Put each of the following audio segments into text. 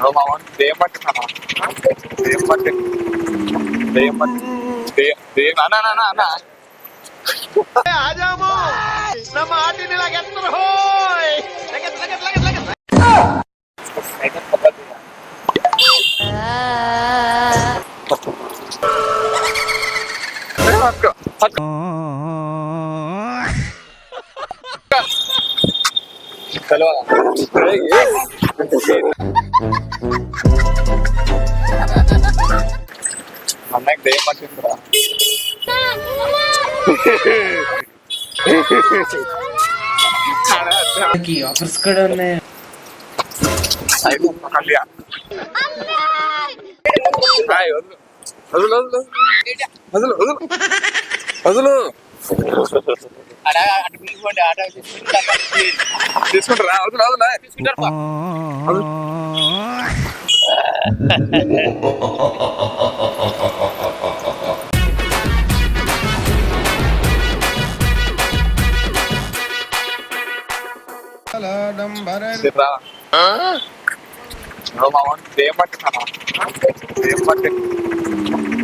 నువ్వు మా వాడిని దెయ్యం పట్టినానా దెయ్యం పట్టి దెయ్యం పట్టి దెయ్యం దెయ్యం అన్నా అన్నా అన్నా అయితే పద్ధతి. ఏ, అక్క, అక్క. తెలవదా? ఏయ్, ఏయ్. అన్నకి దెయ్యం పట్టిందిరా మనకి ఆఫర్స్ కూడా ఉన్నాయి అయితే కళ్యాణ్ హాయ్, వదులు వదులు వదులు వదులు వదులు వదులు తీసుకుంటారా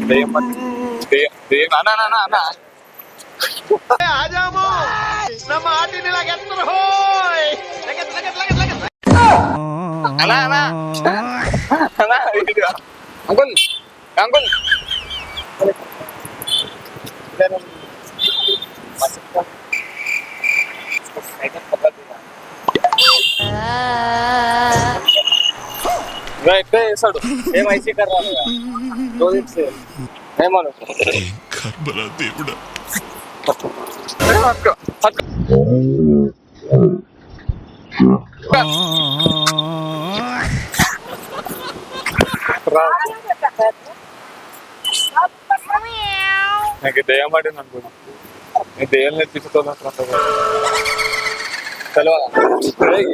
దెయ్యం పట్టి video ah. Anggun. Anggun. सड़ो एम ऐसे कर रहा है दो दिन से है मानो घर बना देवड़ा अरे हाथ का हाथ का నాకు దయ్యం పడింది అనుకున్నా నేను దెయ్యం నేర్పించుకోవాలి తెలవాలా ఏయ్,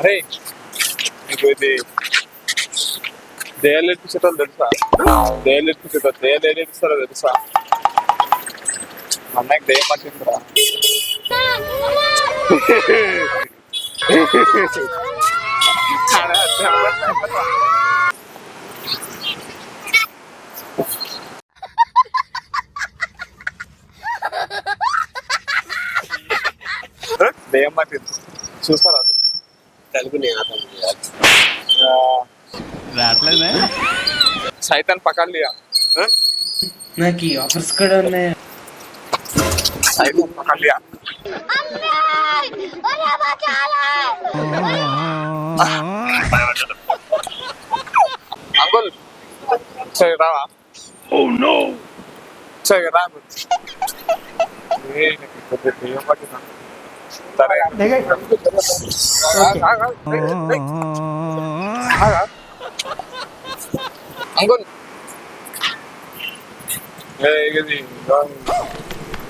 అరే నీకు ఇది దెయ్యాలు నేర్పించేటోళ్ళు తెలుసా? దెయ్యాలు నేర్పించేటోళ్ళు దెయ్యాలు ఏం నేర్పిస్తారో తెలుసా? అన్నకి దెయ్యం పట్టిందిరా. దెయ్యం పట్టింది చూస్తారా ఆ, రావట్లేదా సైతాన్ ఆ? నాకు ఆఫర్స్ కూడా ఉన్నాయి సైతాన్ పకడ్ లియా అంకుల్ సరే రావా ఓ నో సరే రా అంకుల్ ఏ నాకు కొద్దిగా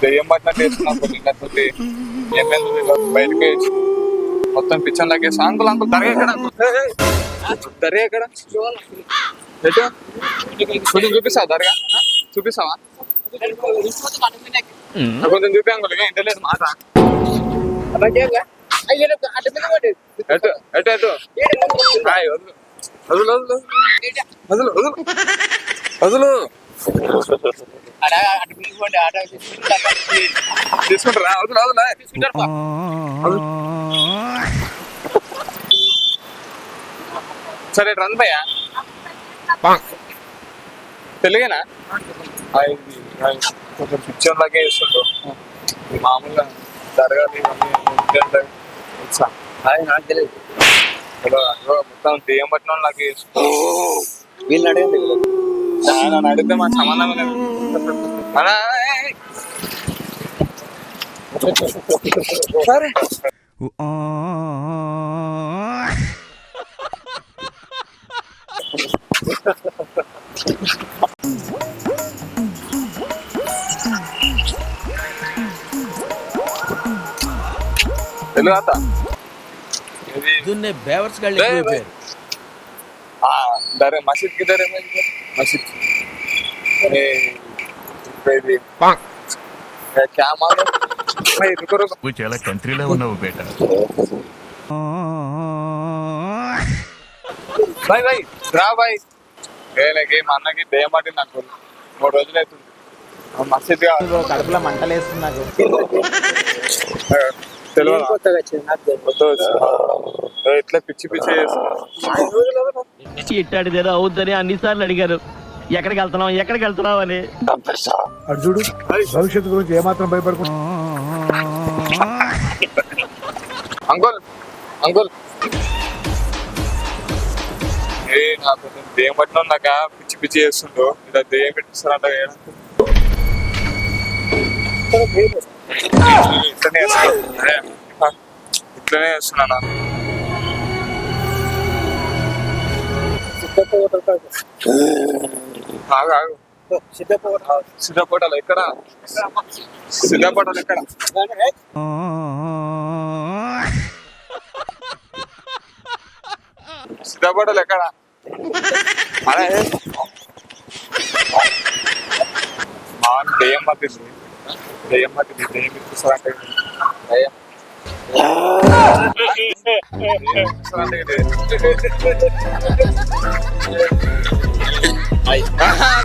దెయ్యం పట్టినట్టు వేసుకున్నాం నిన్నట్టుండి ఏమైంది బయటకి వేసి మొత్తం పిచ్చన్ లాగేసి అంకుల్ అంకుల్ దర్గా ఎక్కడ కొంచెం చూపిస్తావా కొంచెం చూపి అంకుల్ ఇంటలేదు మాట వదులు వదులు వదులు వదులు వదులు తీసుకుంటారా? సరే రన్ భయ్యా. తెలుగేనా? కొంచెం పిక్చర్ లాగే వేస్తుండ్రు ఈ మామూలుగా జరగాలి నాకు తెలియదు మొత్తం దెయ్యం పట్టిన లాగే వీళ్ళు అడగండి. నన్ను అడిగితే మా సంబంధం లేదు. అలా, ఏయ్, ఏయ్. సరే తెలుగు అత్త ఇది దున్నే బేవర్స్ గాళ్ళు లే, ఎక్కువైపోయారు ఆ, దరే మసీద్ కి దరే మసీద్ ఇది బేబీ చాలా కంట్రీలో ఉన్నావు బేట. Bye bye. రా బై. లేకే మా అన్నకి నాకు. మూడు రోజులు అవుతుంది. మస్తు కడుపులో మంటలు వేస్తుంది నాకు. ఇట్లా పిచ్చి పిచ్చి చేస్తాను ఇట్టాడిదేదో అవుద్దని అన్నిసార్లు అడిగారు. ఎక్కడికి వెళ్తున్నావు ఎక్కడికి వెళ్తున్నావు అని. అర్జుడు భవిష్యత్తు గురించి ఏమాత్రం భయపడుకుంటా అంకుల్ అంకుల్. ఏ నాకు దేయం పట్టిన నాకు? పిచ్చి పిచ్చి చేస్తుండో. ఇలా దేయం పెట్టిస్తారంట ఇట్లనే ఇట్లనే చేస్తున్నా. ఆగు. హోటల్ సిద్ధపటాలు ఎక్కడ? సిద్ధపటాలు ఎక్కడ? కాదు. సిద్ధపటాలు ఎక్కడ? అరే. మా దెయ్యం పట్టింది. దెయ్యం పట్టింది. దెయ్యం ఇప్పిస్తారంటే దెయ్యం. దెయ్యం ఇప్పిస్తారంటే ఇది.